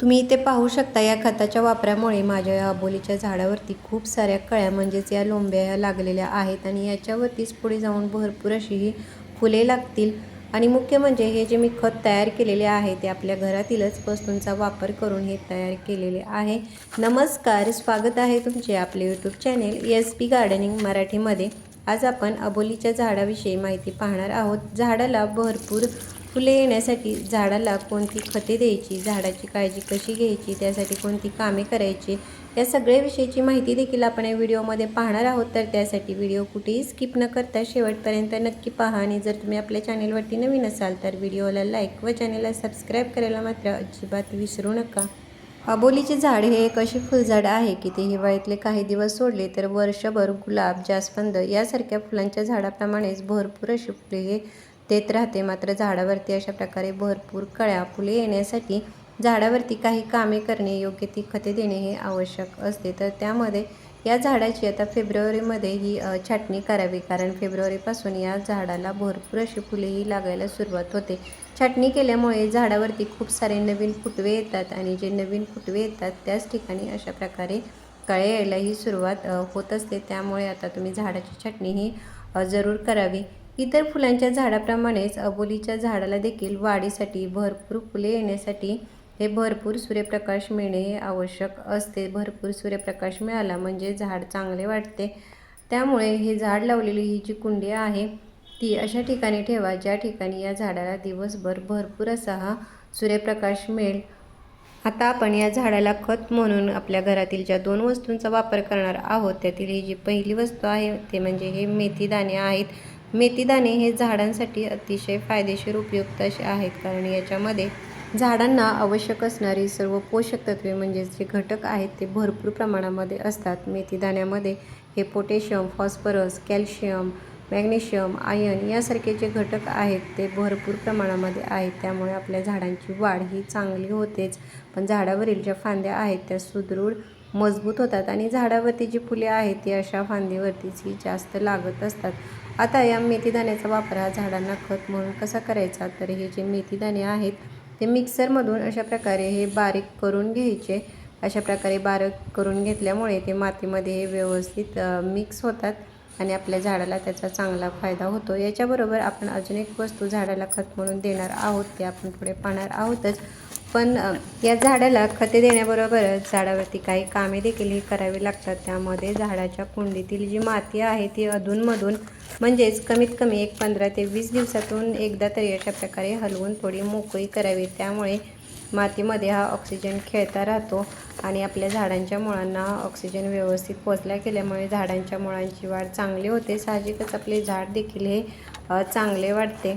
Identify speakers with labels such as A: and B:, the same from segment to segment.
A: तुम्ही इथे पाहू शकता या खताच्या वापरामुळे माझ्या या अबोलीच्या झाडावरती खूप साऱ्या कळ्या म्हणजेच या लोंब्या या लागलेल्या आहेत आणि याच्यावरतीच पुढे जाऊन भरपूर अशी ही फुले लागतील. आणि मुख्य म्हणजे हे जे मी खत तयार केलेले आहे ते आपल्या घरातीलच वस्तूंचा वापर करून हे तयार केलेले आहे. नमस्कार स्वागत आहे तुमचे आपले YouTube channel S P gardening मराठीमध्ये. आज आपण अबोलीच्या झाडाविषयी माहिती पाहणार आहोत. झाडाला भरपूर फुले येण्यासाठी झाडाला कोणती खते द्यायची झाडाची काळजी कशी घ्यायची त्यासाठी कोणती कामे करायची या सगळ्याविषयीची माहिती देखील आपण या व्हिडिओमध्ये पाहणार आहोत. तर त्यासाठी व्हिडिओ कुठेही स्किप न करता शेवटपर्यंत नक्की पहा आणि जर तुम्ही आपल्या चॅनेलवरती नवीन असाल तर व्हिडिओला लाईक व चॅनेलला सबस्क्राईब करायला मात्र अजिबात विसरू नका. अबोलीचे झाड हे एक असे फुलझाड आहे की ते हिवाळ्यातले काही दिवस सोडले तर वर्षभर गुलाब जास्वंद यासारख्या फुलांच्या झाडाप्रमाणेच भरपूर अशी फुले हे देत राहते. मात्र झाडावरती अशा प्रकारे भरपूर कळ्या फुले येण्यासाठी झाडावरती काही कामे करणे योग्य ती खते देणे हे आवश्यक असते. तर त्यामध्ये या झाडाची आता फेब्रुवारीमध्ये ही छाटणी करावी. कारण फेब्रुवारीपासून या झाडाला भरपूर अशी फुलेही लागायला सुरुवात होते. छाटणी केल्यामुळे झाडावरती खूप सारे नवीन फुटवे येतात आणि जे नवीन फुटवे येतात त्याच ठिकाणी अशा प्रकारे कळे यायलाही सुरुवात होत असते. त्यामुळे आता तुम्ही झाडाची छाटणी ही जरूर करावी. इतर फुलांच्या झाडाप्रमाणेच अबोलीच्या झाडाला देखील वाढीसाठी भरपूर फुले येण्यासाठी हे भरपूर सूर्यप्रकाश मिळणे हे आवश्यक असते. भरपूर सूर्यप्रकाश मिळाला म्हणजे झाड चांगले वाटते त्यामुळे हे झाड लावलेली ही जी कुंडी आहे ती अशा ठिकाणी ठेवा ज्या ठिकाणी या झाडाला दिवसभर भरपूर असा हा सूर्यप्रकाश मिळेल. आता आपण या झाडाला खत म्हणून आपल्या घरातील ज्या दोन वस्तूंचा वापर करणार आहोत त्यातील ही जी पहिली वस्तू आहे ते म्हणजे हे मेथी दाणे आहेत. मेथीदाणे हे झाडांसाठी अतिशय फायदेशीर उपयुक्त असे आहेत कारण याच्यामध्ये झाडांना आवश्यक असणारी सर्व पोषक तत्वे म्हणजेच जे घटक आहेत ते भरपूर प्रमाणामध्ये असतात. मेथीदाण्यामध्ये हे potassium phosphorus calcium magnesium ion यासारखे जे घटक आहेत ते भरपूर प्रमाणामध्ये आहेत. त्यामुळे आपल्या झाडांची वाढ ही चांगली होतेच. पण झाडावरील ज्या फांद्या आहेत त्या सुदृढ मजबूत होतात आणि झाडावरती जी फुले आहेत ती अशा फांदीवरतीच ही जास्त लागत असतात. आता या मेथीदाण्याचा वापर हा झाडांना खत म्हणून कसा करायचा? तर हे जे मेथीदाणे आहेत ते मिक्सरमधून अशा प्रकारे हे बारीक करून घ्यायचे. अशा प्रकारे बारीक करून घेतल्यामुळे ते मातीमध्ये हे व्यवस्थित मिक्स होतात आणि आपल्या झाडाला त्याचा चांगला फायदा होतो. याच्याबरोबर आपण अजून एक वस्तू झाडाला खत म्हणून देणार आहोत ते आपण पुढे पाहणार आहोतच. पण या झाडाला खते देण्याबरोबरच झाडावरती काही कामे देखील ही करावी लागतात. त्यामध्ये झाडाच्या कुंडीतील जी माती आहे ती अधूनमधून म्हणजेच कमीत कमी एक पंधरा ते वीस दिवसातून एकदा तरी अशा प्रकारे हलवून थोडी मोकळी करावी. त्यामुळे मातीमध्ये हा ऑक्सिजन खेळता राहतो आणि आपल्या झाडांच्या मुळांना ऑक्सिजन व्यवस्थित पोचल्या गेल्यामुळे झाडांच्या मुळांची वाढ चांगली होते. साहजिकच आपले झाड देखील हे चांगले वाढते.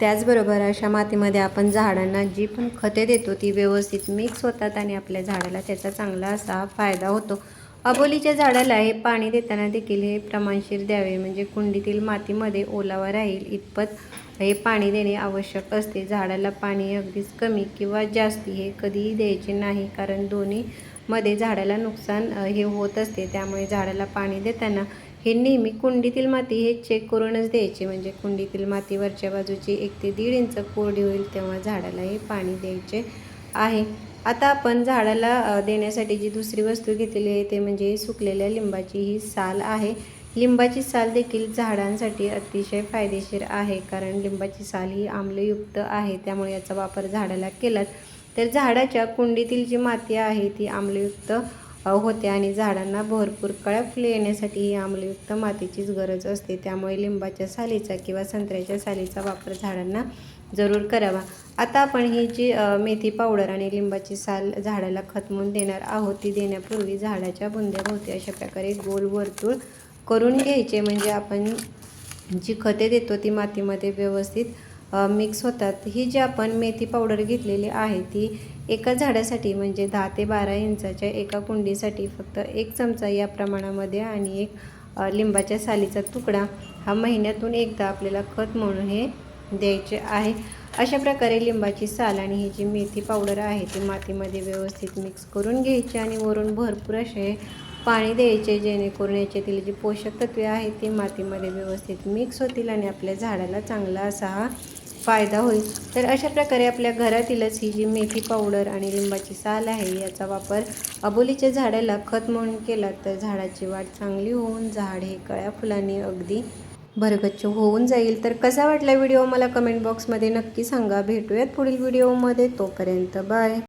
A: त्याचबरोबर अशा मातीमध्ये आपण झाडांना जी पण खते देतो ती व्यवस्थित मिक्स होतात आणि आपल्या झाडाला त्याचा चांगला असा फायदा होतो. अबोलीच्या झाडाला हे पाणी देताना देखील हे प्रमाणशीर द्यावे. म्हणजे कुंडीतील मातीमध्ये ओलावा राहील इतपत हे पाणी देणे आवश्यक असते. झाडाला पाणी अगदीच कमी किंवा जास्ती हे कधीही द्यायचे नाही कारण दोन्हीमध्ये झाडाला नुकसान हे होत असते. त्यामुळे झाडाला पाणी देताना हे नेहमी कुंडीतील माती हे चेक करूनच द्यायची. म्हणजे कुंडीतील माती वरच्या बाजूची एक ते दीड इंच कोरडी होईल तेव्हा झाडाला हे पाणी द्यायचे आहे. आता आपण झाडाला देण्यासाठी जी दुसरी वस्तू घेतलेली आहे ते म्हणजे सुकलेल्या लिंबाची ही साल आहे. लिंबाची साल देखील झाडांसाठी अतिशय फायदेशीर आहे कारण लिंबाची साल ही आम्लयुक्त आहे त्यामुळे याचा वापर झाडाला केलात. तर झाडाच्या कुंडीतील जी माती आहे ती आम्लयुक्त होते आणि झाडांना भरपूर कळ्या फुले येण्यासाठी ही आम्लयुक्त मातीचीच गरज असते. त्यामुळे लिंबाच्या सालीचा किंवा संत्र्याच्या सालीचा वापर झाडांना जरूर करावा. आता आपण ही जी मेथी पावडर आणि लिंबाची साल झाडाला खत म्हणून देणार आहोत ती देण्यापूर्वी झाडाच्या बुंद्याभोवती अशा प्रकारे गोल वर्तुळ करून घ्यायचे. म्हणजे आपण जी खते देतो ती मातीमध्ये व्यवस्थित मिक्स होतात. ही जी आपण मेथी पावडर घेतलेली आहे ती एका झाडासाठी म्हणजे दहा ते बारा इंचाच्या एका कुंडीसाठी फक्त एक चमचा या प्रमाणामध्ये आणि एक लिंबाच्या सालीचा तुकडा हा महिन्यातून एकदा आपल्याला खत म्हणून हे द्यायचे आहे. अशा प्रकारे लिंबाची साल आणि ही जी मेथी पावडर आहे ती मातीमध्ये व्यवस्थित मिक्स करून घ्यायची आणि वरून भरपूर असे पाणी द्यायचे जेणेकरून याच्यातील जी पोषक तत्वे आहेत ती मातीमध्ये व्यवस्थित मिक्स होतील आणि आपल्या झाडाला चांगला असा हा फायदा होईल. तर अशा प्रकारे आपल्या घरातीलच ही जी मेथी पावडर आणि लिंबाची साल आहे याचा वापर अबोलीच्या झाडाला खत म्हणून केला तर झाडाची वाढ चांगली होऊन झाड हे कळ्या फुलांनी अगदी भरगच्च होऊन जाईल. तर कसा वाटला व्हिडिओ? मला कमेंट बॉक्समध्ये नक्की सांगा. भेटूयात पुढील व्हिडिओमध्ये. तोपर्यंत बाय.